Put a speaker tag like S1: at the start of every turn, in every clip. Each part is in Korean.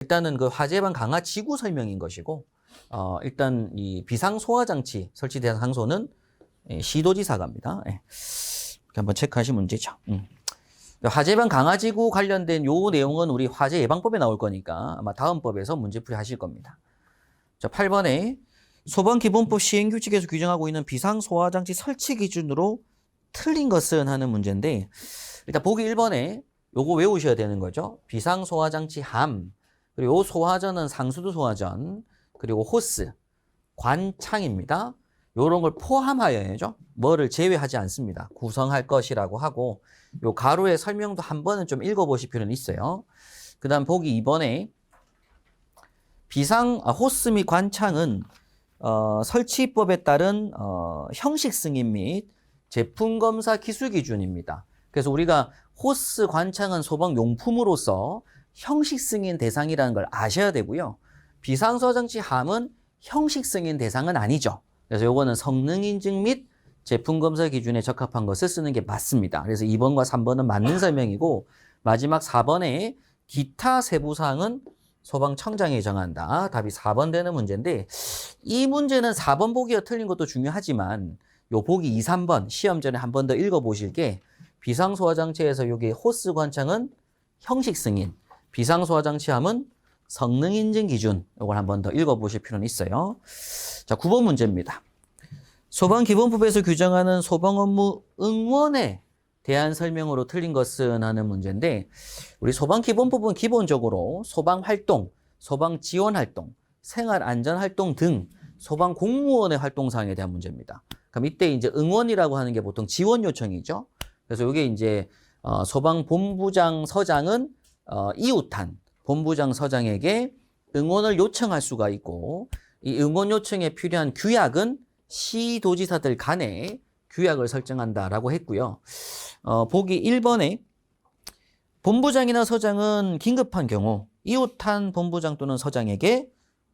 S1: 일단은 그 화재 예방 강화 지구 설명인 것이고 어, 일단 이 비상 소화 장치 설치된 장소는 예, 시도지사가입니다. 예. 한번 체크하시면 문제죠. 음. 화재 예방 강화 지구 관련된 요 내용은 우리 화재 예방법에 나올 거니까 아마 다음 법에서 문제풀이 하실 겁니다. 자, 8번에 소방기본법 시행규칙에서 규정하고 있는 비상소화장치 설치 기준으로 틀린 것은 하는 문제인데 일단 보기 1번에 요거 외우셔야 되는 거죠. 비상소화장치 함, 그리고 요 소화전은 상수도 소화전, 그리고 호스, 관창입니다. 요런 걸 포함하여야죠. 뭐를 제외하지 않습니다. 구성할 것이라고 하고 요 가로의 설명도 한 번은 좀 읽어보실 필요는 있어요. 그 다음 보기 2번에 비상 아, 호스 및 관창은 어, 설치법에 따른 어, 형식 승인 및 제품 검사 기술 기준입니다. 그래서 우리가 호스 관창은 소방 용품으로서 형식 승인 대상이라는 걸 아셔야 되고요. 비상소 장치 함은 형식 승인 대상은 아니죠. 그래서 요거는 성능 인증 및 제품 검사 기준에 적합한 것을 쓰는 게 맞습니다. 그래서 2번과 3번은 맞는 설명이고 마지막 4번에 기타 세부 사항은 소방청장이 정한다. 답이 4번 되는 문제인데 이 문제는 4번 보기가 틀린 것도 중요하지만 요 보기 2, 3번 시험 전에 한 번 더 읽어 보실 게 비상소화장치에서 여기 호스 관창은 형식 승인, 비상소화장치함은 성능 인증 기준 이걸 한번 더 읽어 보실 필요는 있어요. 자, 9번 문제입니다. 소방기본법에서 규정하는 소방 업무 응원에 대한 설명으로 틀린 것은 하는 문제인데 우리 소방기본법은 기본적으로 소방활동, 소방지원활동, 생활안전활동 등 소방 공무원의 활동사항에 대한 문제입니다. 그럼 이때 이제 응원이라고 하는 게 보통 지원 요청이죠. 그래서 이게 이제 어, 소방본부장 서장은 어, 이웃한 본부장 서장에게 응원을 요청할 수가 있고 이 응원 요청에 필요한 규약은 시도지사들 간에 규약을 설정한다라고 했고요. 어, 보기 1번에 본부장이나 서장은 긴급한 경우 이웃한 본부장 또는 서장에게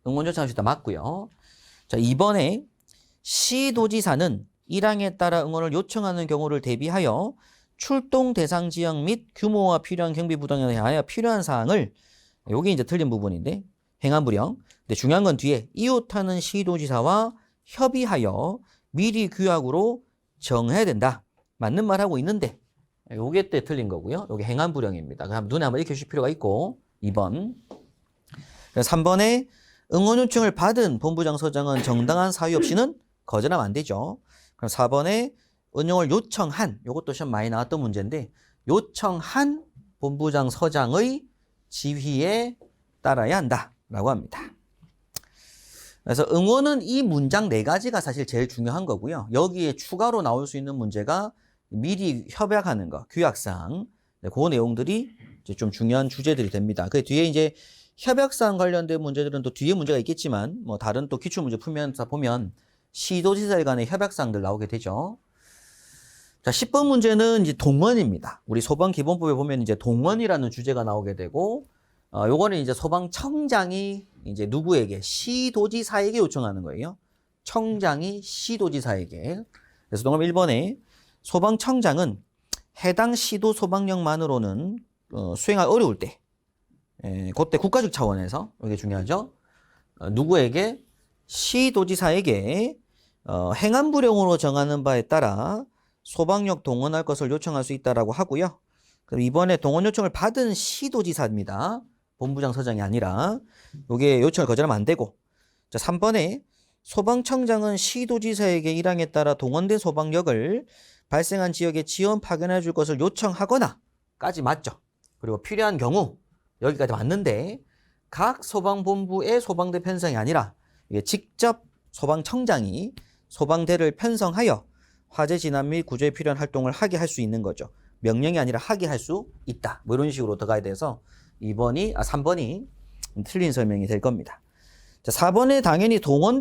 S1: 응원 요청할 수 있다 맞고요. 자, 2번에 시도지사는 일항에 따라 응원을 요청하는 경우를 대비하여 출동 대상 지역 및 규모와 필요한 경비 부담에 대하여 필요한 사항을 여기 이제 틀린 부분인데 불영. 근데 중요한 건 뒤에 이웃하는 시도지사와 협의하여 미리 규약으로 정해야 된다. 맞는 말 하고 있는데 요게 때 틀린 거고요. 요게 행한 불영입니다. 그럼 눈에 한번 익혀줄 필요가 있고 2번. 3번에 응원 요청을 받은 본부장 서장은 정당한 사유 없이는 거절하면 안 되죠. 그럼 4번에 은용을 요청한 요것도 시험 많이 나왔던 문제인데 요청한 본부장 서장의 지휘에 따라야 한다라고 합니다. 그래서 응원은 이 문장 네 가지가 사실 제일 중요한 거고요. 여기에 추가로 나올 수 있는 문제가 미리 협약하는 거, 규약사항, 네, 그 내용들이 이제 좀 중요한 주제들이 됩니다. 그 뒤에 이제 협약사항 관련된 문제들은 또 뒤에 문제가 있겠지만 뭐 다른 또 기출 문제 풀면서 보면 시도지사들 간의 협약사항들 나오게 되죠. 자, 10번 문제는 이제 동원입니다. 우리 소방 기본법에 보면 이제 동원이라는 주제가 나오게 되고, 어, 요거는 이제 소방청장이 이제 누구에게? 시도지사에게 요청하는 거예요. 청장이 시도지사에게. 그래서 동업 1번에 소방청장은 해당 시도 소방력만으로는 어, 수행하기 어려울 때, 에, 그때 국가적 차원에서, 이게 중요하죠. 어, 누구에게? 시도지사에게 어, 행안부령으로 정하는 바에 따라 소방력 동원할 것을 요청할 수 있다라고 하고요. 그럼 이번에 동원 요청을 받은 시도지사입니다. 본부장 서장이 아니라 요게 요청을 거절하면 안 되고. 자, 3번에 소방청장은 시도지사에게 일항에 따라 동원된 소방력을 발생한 지역에 지원 파견해 줄 것을 요청하거나까지 맞죠. 그리고 필요한 경우 여기까지 맞는데 각 소방본부의 소방대 편성이 아니라 이게 직접 소방청장이 소방대를 편성하여 화재 진압 및 구조에 필요한 활동을 하게 할 수 있는 거죠. 명령이 아니라 하게 할 수 있다. 뭐 이런 식으로 들어가야 돼서 2번이 아 3번이 틀린 설명이 될 겁니다. 자, 4번에 당연히 동원된